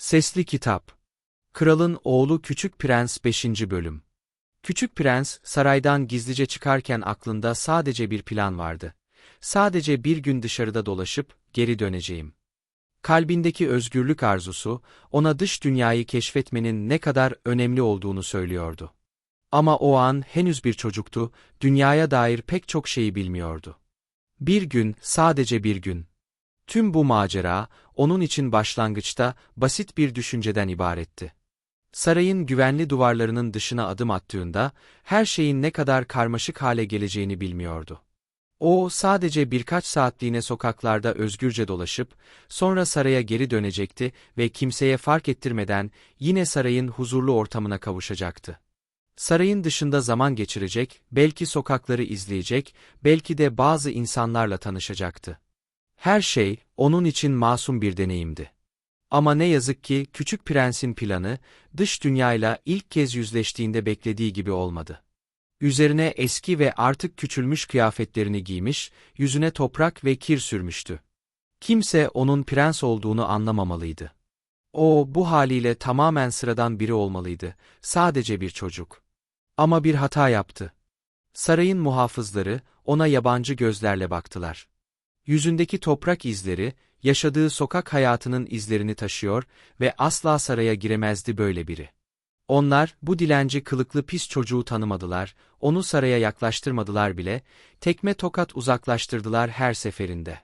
Sesli Kitap Kralın Oğlu Küçük Prens 5. Bölüm Küçük Prens, saraydan gizlice çıkarken aklında sadece bir plan vardı. Sadece bir gün dışarıda dolaşıp, geri döneceğim. Kalbindeki özgürlük arzusu, ona dış dünyayı keşfetmenin ne kadar önemli olduğunu söylüyordu. Ama o an henüz bir çocuktu, dünyaya dair pek çok şeyi bilmiyordu. Bir gün, sadece bir gün. Tüm bu macera, onun için başlangıçta basit bir düşünceden ibaretti. Sarayın güvenli duvarlarının dışına adım attığında, her şeyin ne kadar karmaşık hale geleceğini bilmiyordu. O, sadece birkaç saatliğine sokaklarda özgürce dolaşıp, sonra saraya geri dönecekti ve kimseye fark ettirmeden yine sarayın huzurlu ortamına kavuşacaktı. Sarayın dışında zaman geçirecek, belki sokakları izleyecek, belki de bazı insanlarla tanışacaktı. Her şey, onun için masum bir deneyimdi. Ama ne yazık ki küçük prensin planı, dış dünyayla ilk kez yüzleştiğinde beklediği gibi olmadı. Üzerine eski ve artık küçülmüş kıyafetlerini giymiş, yüzüne toprak ve kir sürmüştü. Kimse onun prens olduğunu anlamamalıydı. O, bu haliyle tamamen sıradan biri olmalıydı, sadece bir çocuk. Ama bir hata yaptı. Sarayın muhafızları, ona yabancı gözlerle baktılar. Yüzündeki toprak izleri, yaşadığı sokak hayatının izlerini taşıyor ve asla saraya giremezdi böyle biri. Onlar, bu dilenci kılıklı pis çocuğu tanımadılar, onu saraya yaklaştırmadılar bile, tekme tokat uzaklaştırdılar her seferinde.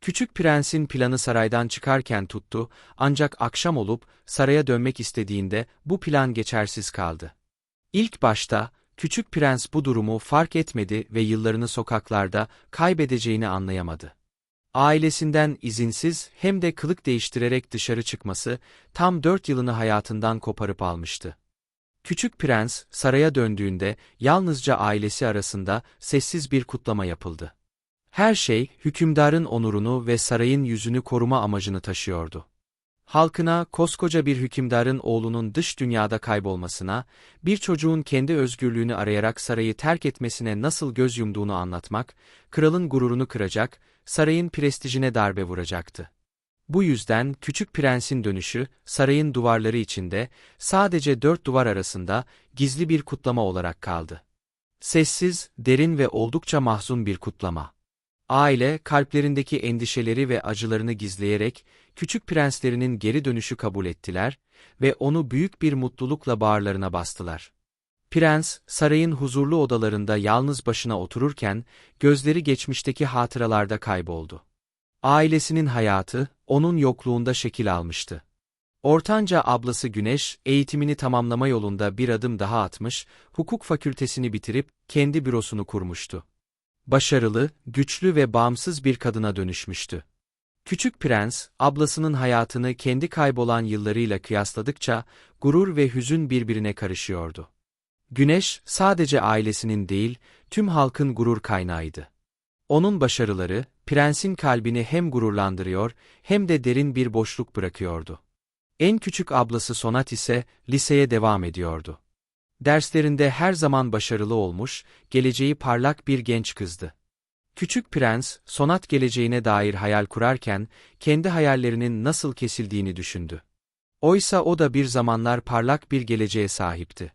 Küçük prensin planı saraydan çıkarken tuttu, ancak akşam olup saraya dönmek istediğinde bu plan geçersiz kaldı. İlk başta, küçük prens bu durumu fark etmedi ve yıllarını sokaklarda kaybedeceğini anlayamadı. Ailesinden izinsiz hem de kılık değiştirerek dışarı çıkması tam dört yılını hayatından koparıp almıştı. Küçük prens saraya döndüğünde yalnızca ailesi arasında sessiz bir kutlama yapıldı. Her şey hükümdarın onurunu ve sarayın yüzünü koruma amacını taşıyordu. Halkına koskoca bir hükümdarın oğlunun dış dünyada kaybolmasına, bir çocuğun kendi özgürlüğünü arayarak sarayı terk etmesine nasıl göz yumduğunu anlatmak, kralın gururunu kıracak, sarayın prestijine darbe vuracaktı. Bu yüzden küçük prensin dönüşü, sarayın duvarları içinde, sadece dört duvar arasında, gizli bir kutlama olarak kaldı. Sessiz, derin ve oldukça mahzun bir kutlama. Aile, kalplerindeki endişeleri ve acılarını gizleyerek, küçük prenslerinin geri dönüşü kabul ettiler ve onu büyük bir mutlulukla bağırlarına bastılar. Prens, sarayın huzurlu odalarında yalnız başına otururken, gözleri geçmişteki hatıralarda kayboldu. Ailesinin hayatı, onun yokluğunda şekil almıştı. Ortanca ablası Güneş, eğitimini tamamlama yolunda bir adım daha atmış, hukuk fakültesini bitirip kendi bürosunu kurmuştu. Başarılı, güçlü ve bağımsız bir kadına dönüşmüştü. Küçük prens, ablasının hayatını kendi kaybolan yıllarıyla kıyasladıkça, gurur ve hüzün birbirine karışıyordu. Güneş, sadece ailesinin değil, tüm halkın gurur kaynağıydı. Onun başarıları, prensin kalbini hem gururlandırıyor, hem de derin bir boşluk bırakıyordu. En küçük ablası Sonat ise, liseye devam ediyordu. Derslerinde her zaman başarılı olmuş, geleceği parlak bir genç kızdı. Küçük prens, Sonat geleceğine dair hayal kurarken, kendi hayallerinin nasıl kesildiğini düşündü. Oysa o da bir zamanlar parlak bir geleceğe sahipti.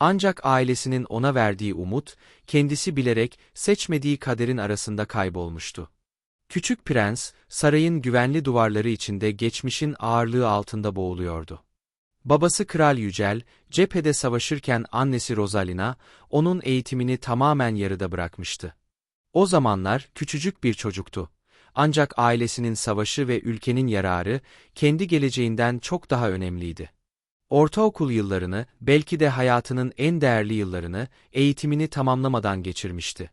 Ancak ailesinin ona verdiği umut, kendisi bilerek seçmediği kaderin arasında kaybolmuştu. Küçük prens, sarayın güvenli duvarları içinde geçmişin ağırlığı altında boğuluyordu. Babası Kral Yücel, cephede savaşırken annesi Rosalina, onun eğitimini tamamen yarıda bırakmıştı. O zamanlar küçücük bir çocuktu. Ancak ailesinin savaşı ve ülkenin yararı, kendi geleceğinden çok daha önemliydi. Ortaokul yıllarını, belki de hayatının en değerli yıllarını, eğitimini tamamlamadan geçirmişti.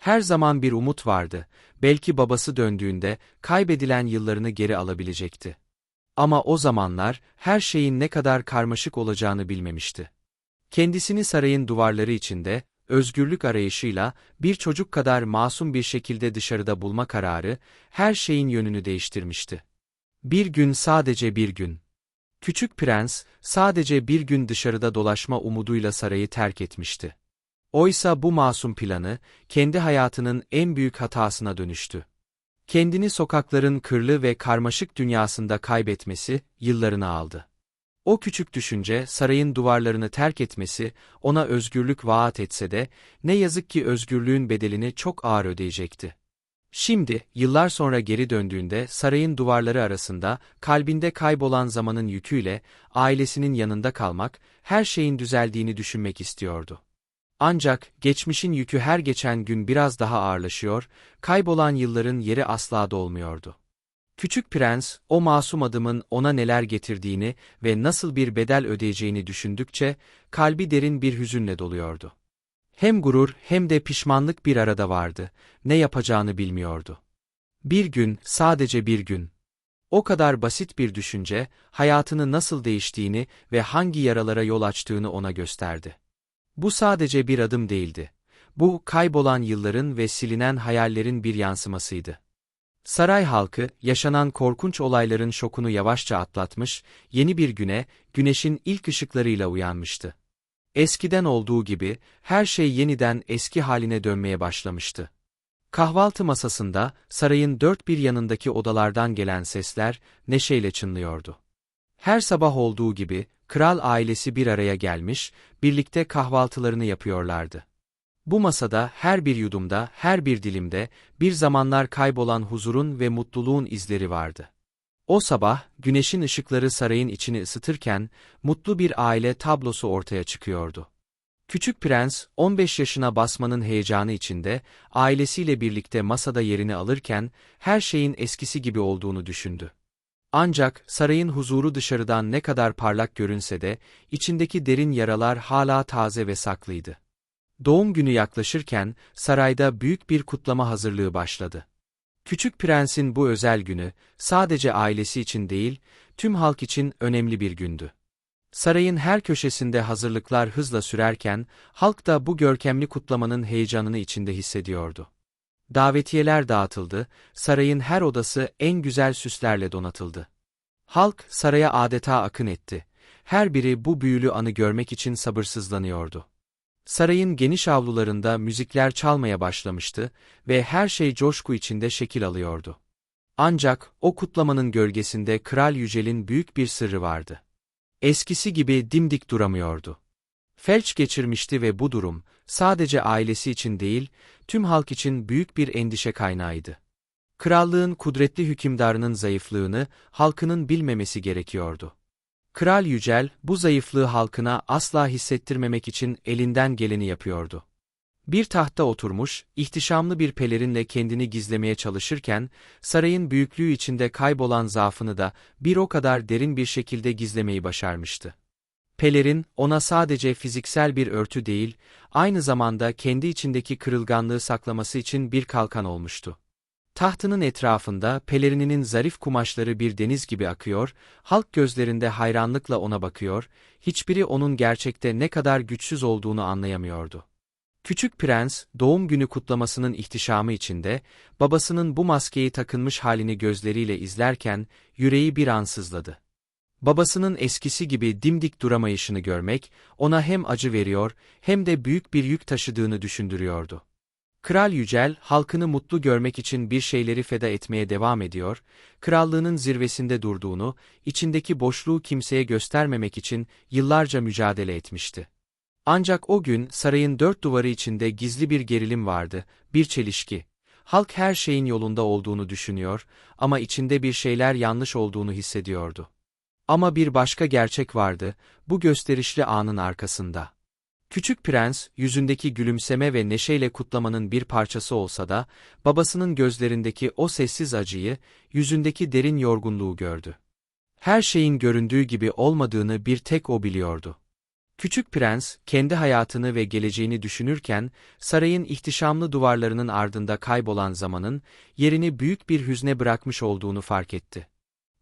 Her zaman bir umut vardı, belki babası döndüğünde, kaybedilen yıllarını geri alabilecekti. Ama o zamanlar, her şeyin ne kadar karmaşık olacağını bilmemişti. Kendisini sarayın duvarları içinde, özgürlük arayışıyla, bir çocuk kadar masum bir şekilde dışarıda bulma kararı, her şeyin yönünü değiştirmişti. Bir gün sadece bir gün. Küçük prens, sadece bir gün dışarıda dolaşma umuduyla sarayı terk etmişti. Oysa bu masum planı, kendi hayatının en büyük hatasına dönüştü. Kendini sokakların kırlı ve karmaşık dünyasında kaybetmesi yıllarını aldı. O küçük düşünce sarayın duvarlarını terk etmesi ona özgürlük vaat etse de ne yazık ki özgürlüğün bedelini çok ağır ödeyecekti. Şimdi, yıllar sonra geri döndüğünde sarayın duvarları arasında, kalbinde kaybolan zamanın yüküyle, ailesinin yanında kalmak, her şeyin düzeldiğini düşünmek istiyordu. Ancak, geçmişin yükü her geçen gün biraz daha ağırlaşıyor, kaybolan yılların yeri asla dolmuyordu. Küçük prens, o masum adımın ona neler getirdiğini ve nasıl bir bedel ödeyeceğini düşündükçe, kalbi derin bir hüzünle doluyordu. Hem gurur hem de pişmanlık bir arada vardı, ne yapacağını bilmiyordu. Bir gün, sadece bir gün. O kadar basit bir düşünce, hayatını nasıl değiştiğini ve hangi yaralara yol açtığını ona gösterdi. Bu sadece bir adım değildi. Bu, kaybolan yılların ve silinen hayallerin bir yansımasıydı. Saray halkı, yaşanan korkunç olayların şokunu yavaşça atlatmış, yeni bir güne, güneşin ilk ışıklarıyla uyanmıştı. Eskiden olduğu gibi, her şey yeniden eski haline dönmeye başlamıştı. Kahvaltı masasında, sarayın dört bir yanındaki odalardan gelen sesler, neşeyle çınlıyordu. Her sabah olduğu gibi, kral ailesi bir araya gelmiş, birlikte kahvaltılarını yapıyorlardı. Bu masada, her bir yudumda, her bir dilimde, bir zamanlar kaybolan huzurun ve mutluluğun izleri vardı. O sabah, güneşin ışıkları sarayın içini ısıtırken, mutlu bir aile tablosu ortaya çıkıyordu. Küçük prens, 15 yaşına basmanın heyecanı içinde, ailesiyle birlikte masada yerini alırken, her şeyin eskisi gibi olduğunu düşündü. Ancak, sarayın huzuru dışarıdan ne kadar parlak görünse de, içindeki derin yaralar hala taze ve saklıydı. Doğum günü yaklaşırken, sarayda büyük bir kutlama hazırlığı başladı. Küçük Prens'in bu özel günü, sadece ailesi için değil, tüm halk için önemli bir gündü. Sarayın her köşesinde hazırlıklar hızla sürerken, halk da bu görkemli kutlamanın heyecanını içinde hissediyordu. Davetiyeler dağıtıldı, sarayın her odası en güzel süslerle donatıldı. Halk, saraya adeta akın etti. Her biri bu büyülü anı görmek için sabırsızlanıyordu. Sarayın geniş avlularında müzikler çalmaya başlamıştı ve her şey coşku içinde şekil alıyordu. Ancak o kutlamanın gölgesinde Kral Yücel'in büyük bir sırrı vardı. Eskisi gibi dimdik duramıyordu. Felç geçirmişti ve bu durum, sadece ailesi için değil, tüm halk için büyük bir endişe kaynağıydı. Krallığın kudretli hükümdarının zayıflığını, halkının bilmemesi gerekiyordu. Kral Yücel, bu zayıflığı halkına asla hissettirmemek için elinden geleni yapıyordu. Bir tahta oturmuş, ihtişamlı bir pelerinle kendini gizlemeye çalışırken, sarayın büyüklüğü içinde kaybolan zaafını da bir o kadar derin bir şekilde gizlemeyi başarmıştı. Pelerin, ona sadece fiziksel bir örtü değil, aynı zamanda kendi içindeki kırılganlığı saklaması için bir kalkan olmuştu. Tahtının etrafında pelerininin zarif kumaşları bir deniz gibi akıyor, halk gözlerinde hayranlıkla ona bakıyor, hiçbiri onun gerçekte ne kadar güçsüz olduğunu anlayamıyordu. Küçük prens, doğum günü kutlamasının ihtişamı içinde, babasının bu maskeyi takınmış halini gözleriyle izlerken, yüreği bir an sızladı. Babasının eskisi gibi dimdik duramayışını görmek, ona hem acı veriyor, hem de büyük bir yük taşıdığını düşündürüyordu. Kral Yücel, halkını mutlu görmek için bir şeyleri feda etmeye devam ediyor, krallığının zirvesinde durduğunu, içindeki boşluğu kimseye göstermemek için yıllarca mücadele etmişti. Ancak o gün sarayın dört duvarı içinde gizli bir gerilim vardı, bir çelişki. Halk her şeyin yolunda olduğunu düşünüyor ama içinde bir şeyler yanlış olduğunu hissediyordu. Ama bir başka gerçek vardı, bu gösterişli anın arkasında. Küçük prens, yüzündeki gülümseme ve neşeyle kutlamanın bir parçası olsa da, babasının gözlerindeki o sessiz acıyı, yüzündeki derin yorgunluğu gördü. Her şeyin göründüğü gibi olmadığını bir tek o biliyordu. Küçük prens, kendi hayatını ve geleceğini düşünürken, sarayın ihtişamlı duvarlarının ardında kaybolan zamanın, yerini büyük bir hüzne bırakmış olduğunu fark etti.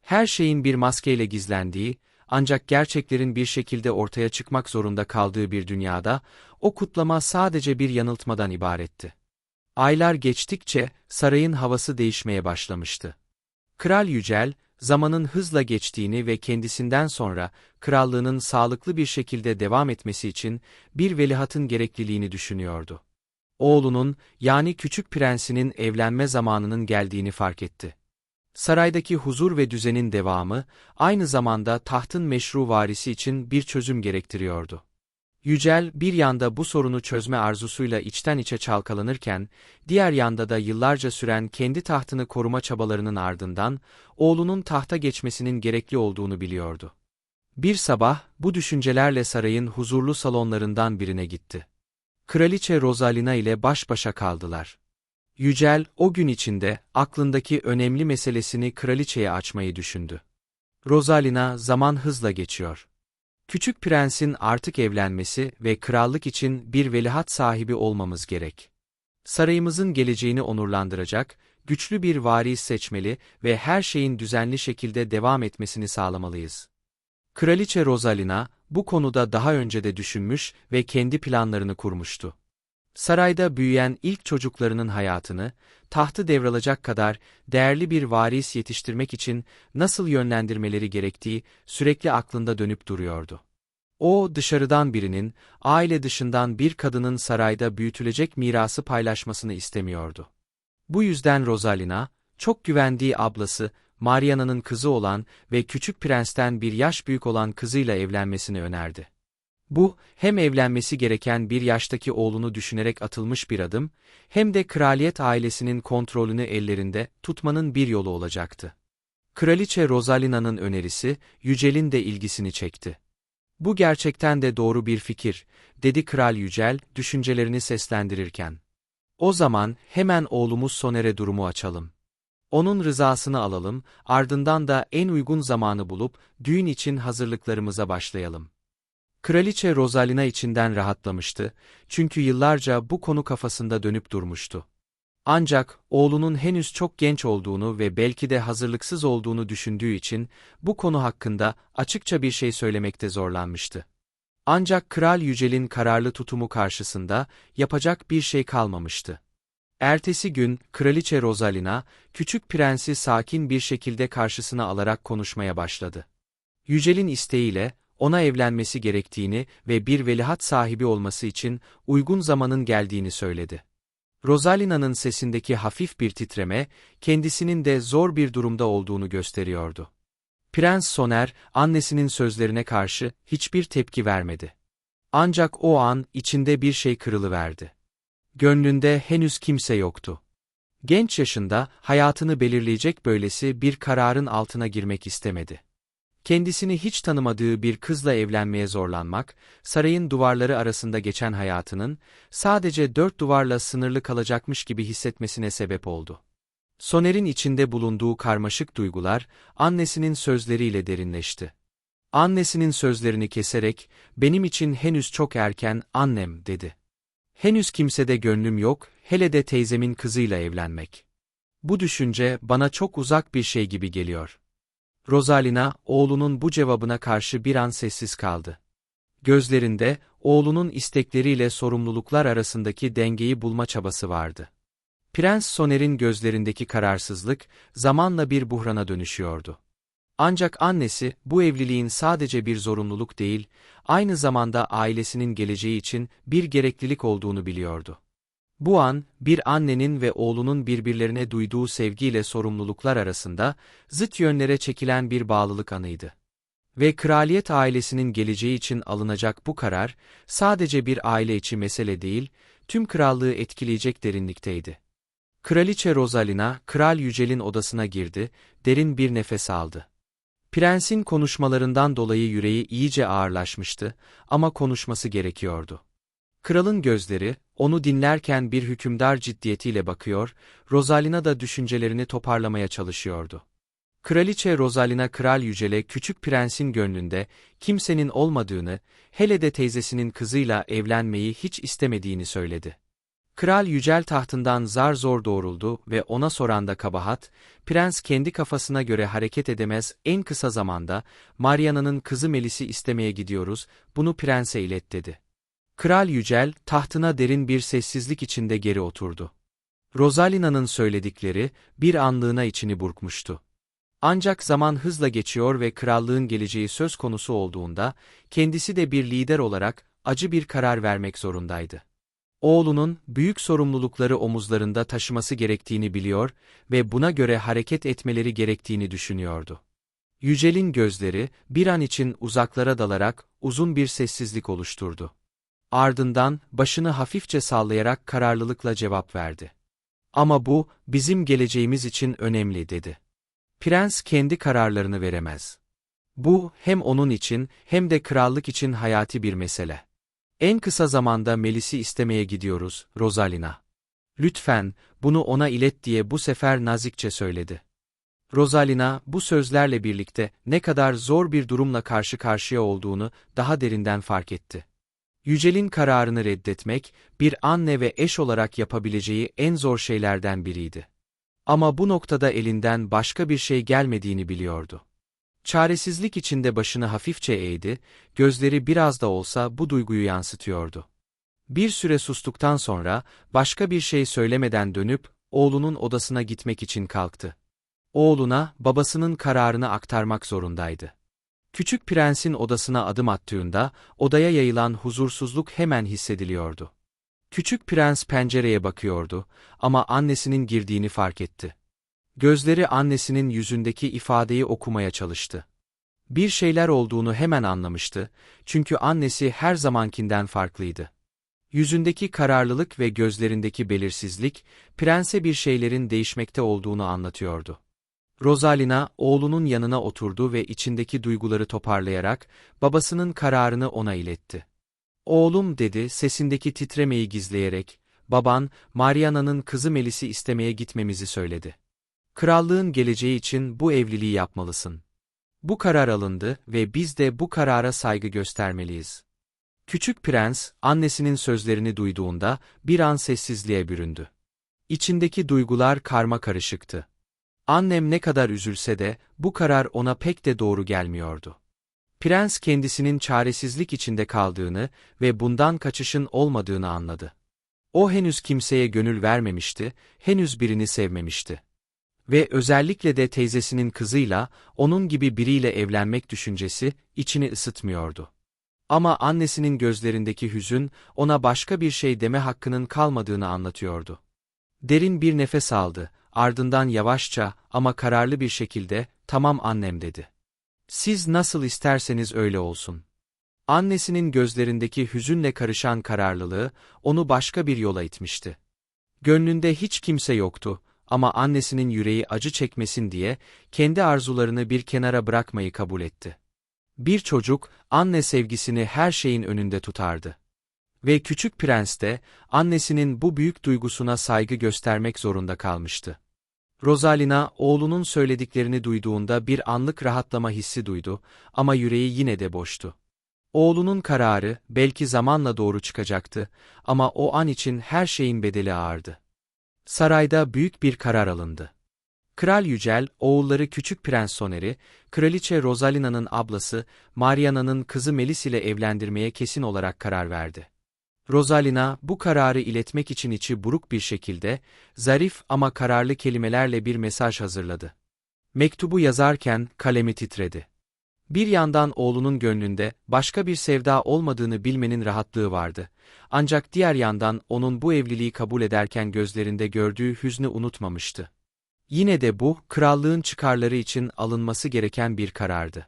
Her şeyin bir maskeyle gizlendiği, ancak gerçeklerin bir şekilde ortaya çıkmak zorunda kaldığı bir dünyada, o kutlama sadece bir yanıltmadan ibaretti. Aylar geçtikçe, sarayın havası değişmeye başlamıştı. Kral Yücel, zamanın hızla geçtiğini ve kendisinden sonra, krallığının sağlıklı bir şekilde devam etmesi için, bir velihatın gerekliliğini düşünüyordu. Oğlunun, yani küçük prensinin evlenme zamanının geldiğini fark etti. Saraydaki huzur ve düzenin devamı, aynı zamanda tahtın meşru varisi için bir çözüm gerektiriyordu. Yücel, bir yanda bu sorunu çözme arzusuyla içten içe çalkalanırken, diğer yanda da yıllarca süren kendi tahtını koruma çabalarının ardından, oğlunun tahta geçmesinin gerekli olduğunu biliyordu. Bir sabah, bu düşüncelerle sarayın huzurlu salonlarından birine gitti. Kraliçe Rosalina ile baş başa kaldılar. Yücel, o gün içinde, aklındaki önemli meselesini kraliçeye açmayı düşündü. Rosalina, zaman hızla geçiyor. Küçük prensin artık evlenmesi ve krallık için bir velihat sahibi olmamız gerek. Sarayımızın geleceğini onurlandıracak, güçlü bir varis seçmeli ve her şeyin düzenli şekilde devam etmesini sağlamalıyız. Kraliçe Rosalina, bu konuda daha önce de düşünmüş ve kendi planlarını kurmuştu. Sarayda büyüyen ilk çocuklarının hayatını, tahtı devralacak kadar değerli bir varis yetiştirmek için nasıl yönlendirmeleri gerektiği sürekli aklında dönüp duruyordu. O, dışarıdan birinin, aile dışından bir kadının sarayda büyütülecek mirası paylaşmasını istemiyordu. Bu yüzden Rosalina, çok güvendiği ablası, Mariana'nın kızı olan ve küçük prensten bir yaş büyük olan kızıyla evlenmesini önerdi. Bu, hem evlenmesi gereken bir yaştaki oğlunu düşünerek atılmış bir adım, hem de kraliyet ailesinin kontrolünü ellerinde tutmanın bir yolu olacaktı. Kraliçe Rosalina'nın önerisi, Yücel'in de ilgisini çekti. Bu gerçekten de doğru bir fikir, dedi Kral Yücel, düşüncelerini seslendirirken. O zaman hemen oğlumuz Soner'e durumu açalım. Onun rızasını alalım, ardından da en uygun zamanı bulup düğün için hazırlıklarımıza başlayalım. Kraliçe Rosalina içinden rahatlamıştı, çünkü yıllarca bu konu kafasında dönüp durmuştu. Ancak, oğlunun henüz çok genç olduğunu ve belki de hazırlıksız olduğunu düşündüğü için, bu konu hakkında açıkça bir şey söylemekte zorlanmıştı. Ancak Kral Yücel'in kararlı tutumu karşısında, yapacak bir şey kalmamıştı. Ertesi gün, Kraliçe Rosalina, küçük prensi sakin bir şekilde karşısına alarak konuşmaya başladı. Yücel'in isteğiyle, ona evlenmesi gerektiğini ve bir velihat sahibi olması için uygun zamanın geldiğini söyledi. Rosalina'nın sesindeki hafif bir titreme, kendisinin de zor bir durumda olduğunu gösteriyordu. Prens Soner, annesinin sözlerine karşı hiçbir tepki vermedi. Ancak o an içinde bir şey kırılıverdi. Gönlünde henüz kimse yoktu. Genç yaşında hayatını belirleyecek böylesi bir kararın altına girmek istemedi. Kendisini hiç tanımadığı bir kızla evlenmeye zorlanmak, sarayın duvarları arasında geçen hayatının, sadece dört duvarla sınırlı kalacakmış gibi hissetmesine sebep oldu. Soner'in içinde bulunduğu karmaşık duygular, annesinin sözleriyle derinleşti. Annesinin sözlerini keserek, benim için henüz çok erken, annem, dedi. Henüz kimsede gönlüm yok, hele de teyzemin kızıyla evlenmek. Bu düşünce bana çok uzak bir şey gibi geliyor. Rosalina, oğlunun bu cevabına karşı bir an sessiz kaldı. Gözlerinde, oğlunun istekleriyle sorumluluklar arasındaki dengeyi bulma çabası vardı. Prens Soner'in gözlerindeki kararsızlık, zamanla bir buhrana dönüşüyordu. Ancak annesi, bu evliliğin sadece bir zorunluluk değil, aynı zamanda ailesinin geleceği için bir gereklilik olduğunu biliyordu. Bu an, bir annenin ve oğlunun birbirlerine duyduğu sevgiyle sorumluluklar arasında, zıt yönlere çekilen bir bağlılık anıydı. Ve kraliyet ailesinin geleceği için alınacak bu karar, sadece bir aile içi mesele değil, tüm krallığı etkileyecek derinlikteydi. Kraliçe Rosalina, Kral Yücel'in odasına girdi, derin bir nefes aldı. Prensin konuşmalarından dolayı yüreği iyice ağırlaşmıştı ama konuşması gerekiyordu. Kralın gözleri, onu dinlerken bir hükümdar ciddiyetiyle bakıyor, Rosalina da düşüncelerini toparlamaya çalışıyordu. Kraliçe Rosalina Kral Yücel'e küçük prensin gönlünde kimsenin olmadığını, hele de teyzesinin kızıyla evlenmeyi hiç istemediğini söyledi. Kral Yücel tahtından zar zor doğruldu ve ona soran da kabahat, prens kendi kafasına göre hareket edemez en kısa zamanda, Mariana'nın kızı Melis'i istemeye gidiyoruz, bunu prense ilet dedi. Kral Yücel, tahtına derin bir sessizlik içinde geri oturdu. Rosalina'nın söyledikleri, bir anlığına içini burkmuştu. Ancak zaman hızla geçiyor ve krallığın geleceği söz konusu olduğunda, kendisi de bir lider olarak, acı bir karar vermek zorundaydı. Oğlunun büyük sorumlulukları omuzlarında taşıması gerektiğini biliyor ve buna göre hareket etmeleri gerektiğini düşünüyordu. Yücel'in gözleri bir an için uzaklara dalarak uzun bir sessizlik oluşturdu. Ardından başını hafifçe sallayarak kararlılıkla cevap verdi. Ama bu bizim geleceğimiz için önemli dedi. Prens kendi kararlarını veremez. Bu hem onun için hem de krallık için hayati bir mesele. En kısa zamanda Melis'i istemeye gidiyoruz, Rosalina. Lütfen, bunu ona ilet diye bu sefer nazikçe söyledi. Rosalina, bu sözlerle birlikte ne kadar zor bir durumla karşı karşıya olduğunu daha derinden fark etti. Yücel'in kararını reddetmek, bir anne ve eş olarak yapabileceği en zor şeylerden biriydi. Ama bu noktada elinden başka bir şey gelmediğini biliyordu. Çaresizlik içinde başını hafifçe eğdi, gözleri biraz da olsa bu duyguyu yansıtıyordu. Bir süre sustuktan sonra, başka bir şey söylemeden dönüp, oğlunun odasına gitmek için kalktı. Oğluna, babasının kararını aktarmak zorundaydı. Küçük prensin odasına adım attığında, odaya yayılan huzursuzluk hemen hissediliyordu. Küçük prens pencereye bakıyordu ama annesinin girdiğini fark etti. Gözleri annesinin yüzündeki ifadeyi okumaya çalıştı. Bir şeyler olduğunu hemen anlamıştı, çünkü annesi her zamankinden farklıydı. Yüzündeki kararlılık ve gözlerindeki belirsizlik, prense bir şeylerin değişmekte olduğunu anlatıyordu. Rosalina, oğlunun yanına oturdu ve içindeki duyguları toparlayarak, babasının kararını ona iletti. Oğlum dedi, sesindeki titremeyi gizleyerek, baban, Mariana'nın kızı Melis'i istemeye gitmemizi söyledi. Krallığın geleceği için bu evliliği yapmalısın. Bu karar alındı ve biz de bu karara saygı göstermeliyiz. Küçük prens, annesinin sözlerini duyduğunda bir an sessizliğe büründü. İçindeki duygular karma karışıktı. Annem ne kadar üzülse de bu karar ona pek de doğru gelmiyordu. Prens kendisinin çaresizlik içinde kaldığını ve bundan kaçışın olmadığını anladı. O henüz kimseye gönül vermemişti, henüz birini sevmemişti. Ve özellikle de teyzesinin kızıyla, onun gibi biriyle evlenmek düşüncesi, içini ısıtmıyordu. Ama annesinin gözlerindeki hüzün, ona başka bir şey deme hakkının kalmadığını anlatıyordu. Derin bir nefes aldı, ardından yavaşça ama kararlı bir şekilde, tamam annem dedi. Siz nasıl isterseniz öyle olsun. Annesinin gözlerindeki hüzünle karışan kararlılığı, onu başka bir yola itmişti. Gönlünde hiç kimse yoktu, ama annesinin yüreği acı çekmesin diye kendi arzularını bir kenara bırakmayı kabul etti. Bir çocuk, anne sevgisini her şeyin önünde tutardı. Ve küçük prens de, annesinin bu büyük duygusuna saygı göstermek zorunda kalmıştı. Rosalina, oğlunun söylediklerini duyduğunda bir anlık rahatlama hissi duydu ama yüreği yine de boştu. Oğlunun kararı, belki zamanla doğru çıkacaktı ama o an için her şeyin bedeli ağırdı. Sarayda büyük bir karar alındı. Kral Yücel, oğulları Küçük Prens Soner'i, Kraliçe Rosalina'nın ablası, Mariana'nın kızı Melis ile evlendirmeye kesin olarak karar verdi. Rosalina, bu kararı iletmek için içi buruk bir şekilde, zarif ama kararlı kelimelerle bir mesaj hazırladı. Mektubu yazarken kalemi titredi. Bir yandan oğlunun gönlünde başka bir sevda olmadığını bilmenin rahatlığı vardı. Ancak diğer yandan onun bu evliliği kabul ederken gözlerinde gördüğü hüznü unutmamıştı. Yine de bu, krallığın çıkarları için alınması gereken bir karardı.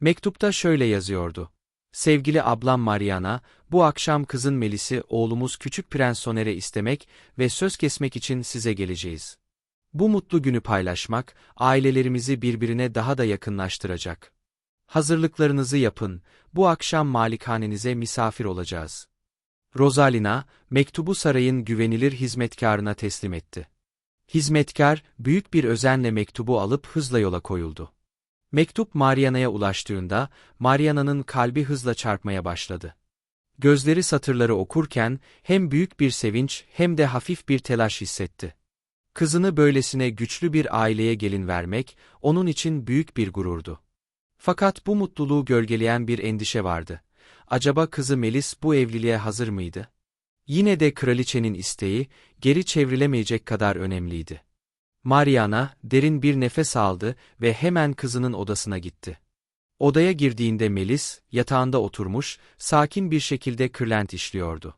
Mektupta şöyle yazıyordu. Sevgili ablam Mariana, bu akşam kızın Melis'i oğlumuz Küçük Prens Soner'e istemek ve söz kesmek için size geleceğiz. Bu mutlu günü paylaşmak, ailelerimizi birbirine daha da yakınlaştıracak. Hazırlıklarınızı yapın, bu akşam malikanenize misafir olacağız. Rosalina, mektubu sarayın güvenilir hizmetkarına teslim etti. Hizmetkar, büyük bir özenle mektubu alıp hızla yola koyuldu. Mektup Mariana'ya ulaştığında, Mariana'nın kalbi hızla çarpmaya başladı. Gözleri satırları okurken, hem büyük bir sevinç hem de hafif bir telaş hissetti. Kızını böylesine güçlü bir aileye gelin vermek, onun için büyük bir gururdu. Fakat bu mutluluğu gölgeleyen bir endişe vardı. Acaba kızı Melis bu evliliğe hazır mıydı? Yine de kraliçenin isteği, geri çevrilemeyecek kadar önemliydi. Mariana, derin bir nefes aldı ve hemen kızının odasına gitti. Odaya girdiğinde Melis, yatağında oturmuş, sakin bir şekilde kırlent işliyordu.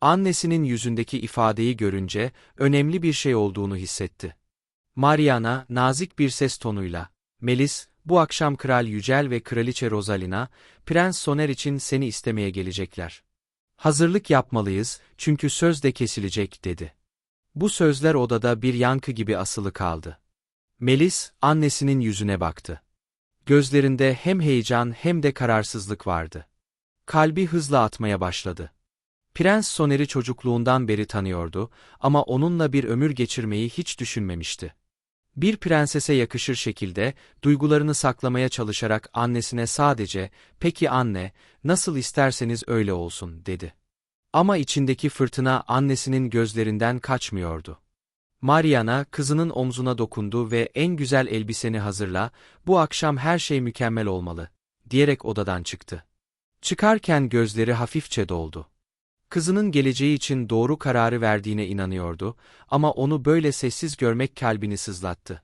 Annesinin yüzündeki ifadeyi görünce önemli bir şey olduğunu hissetti. Mariana nazik bir ses tonuyla, Melis, bu akşam Kral Yücel ve Kraliçe Rosalina, Prens Soner için seni istemeye gelecekler. Hazırlık yapmalıyız, çünkü söz de kesilecek, dedi. Bu sözler odada bir yankı gibi asılı kaldı. Melis, annesinin yüzüne baktı. Gözlerinde hem heyecan hem de kararsızlık vardı. Kalbi hızla atmaya başladı. Prens Soner'i çocukluğundan beri tanıyordu ama onunla bir ömür geçirmeyi hiç düşünmemişti. Bir prensese yakışır şekilde, duygularını saklamaya çalışarak annesine sadece, peki anne, nasıl isterseniz öyle olsun, dedi. Ama içindeki fırtına annesinin gözlerinden kaçmıyordu. Mariana, kızının omzuna dokundu ve en güzel elbiseni hazırla, bu akşam her şey mükemmel olmalı, diyerek odadan çıktı. Çıkarken gözleri hafifçe doldu. Kızının geleceği için doğru kararı verdiğine inanıyordu ama onu böyle sessiz görmek kalbini sızlattı.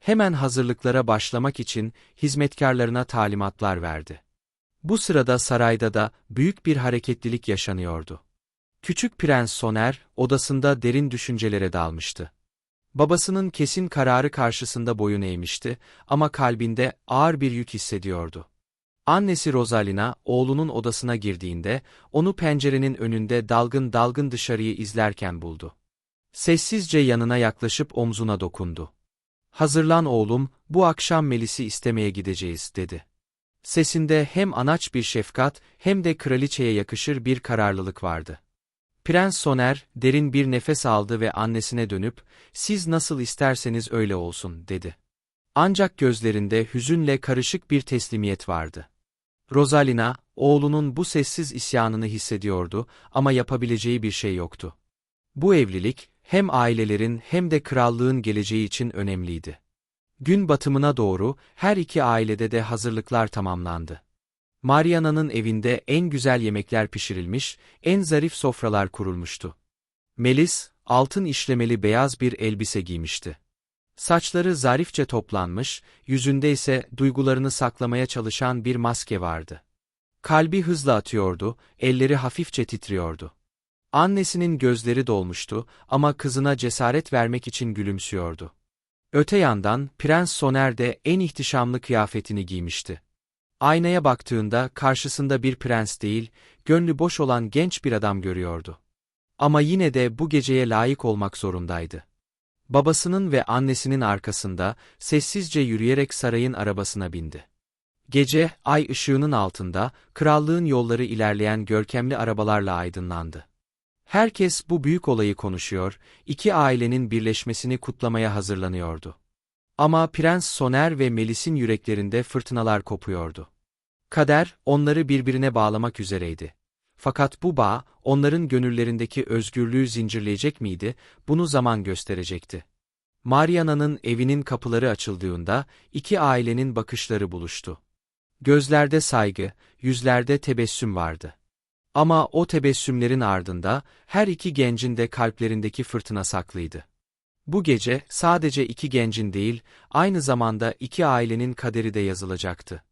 Hemen hazırlıklara başlamak için hizmetkarlarına talimatlar verdi. Bu sırada sarayda da büyük bir hareketlilik yaşanıyordu. Küçük Prens Soner, odasında derin düşüncelere dalmıştı. Babasının kesin kararı karşısında boyun eğmişti ama kalbinde ağır bir yük hissediyordu. Annesi Rosalina, oğlunun odasına girdiğinde, onu pencerenin önünde dalgın dalgın dışarıyı izlerken buldu. Sessizce yanına yaklaşıp omzuna dokundu. Hazırlan oğlum, bu akşam Melis'i istemeye gideceğiz, dedi. Sesinde hem anaç bir şefkat hem de kraliçeye yakışır bir kararlılık vardı. Prens Soner, derin bir nefes aldı ve annesine dönüp, siz nasıl isterseniz öyle olsun, dedi. Ancak gözlerinde hüzünle karışık bir teslimiyet vardı. Rosalina, oğlunun bu sessiz isyanını hissediyordu ama yapabileceği bir şey yoktu. Bu evlilik, hem ailelerin hem de krallığın geleceği için önemliydi. Gün batımına doğru her iki ailede de hazırlıklar tamamlandı. Mariana'nın evinde en güzel yemekler pişirilmiş, en zarif sofralar kurulmuştu. Melis, altın işlemeli beyaz bir elbise giymişti. Saçları zarifçe toplanmış, yüzünde ise duygularını saklamaya çalışan bir maske vardı. Kalbi hızla atıyordu, elleri hafifçe titriyordu. Annesinin gözleri dolmuştu ama kızına cesaret vermek için gülümsüyordu. Öte yandan Prens Soner de en ihtişamlı kıyafetini giymişti. Aynaya baktığında karşısında bir prens değil, gönlü boş olan genç bir adam görüyordu. Ama yine de bu geceye layık olmak zorundaydı. Babasının ve annesinin arkasında sessizce yürüyerek sarayın arabasına bindi. Gece, ay ışığının altında, krallığın yolları ilerleyen görkemli arabalarla aydınlandı. Herkes bu büyük olayı konuşuyor, iki ailenin birleşmesini kutlamaya hazırlanıyordu. Ama Prens Soner ve Melis'in yüreklerinde fırtınalar kopuyordu. Kader, onları birbirine bağlamak üzereydi. Fakat bu bağ, onların gönüllerindeki özgürlüğü zincirleyecek miydi, bunu zaman gösterecekti. Mariana'nın evinin kapıları açıldığında, iki ailenin bakışları buluştu. Gözlerde saygı, yüzlerde tebessüm vardı. Ama o tebessümlerin ardında, her iki gencin de kalplerindeki fırtına saklıydı. Bu gece, sadece iki gencin değil, aynı zamanda iki ailenin kaderi de yazılacaktı.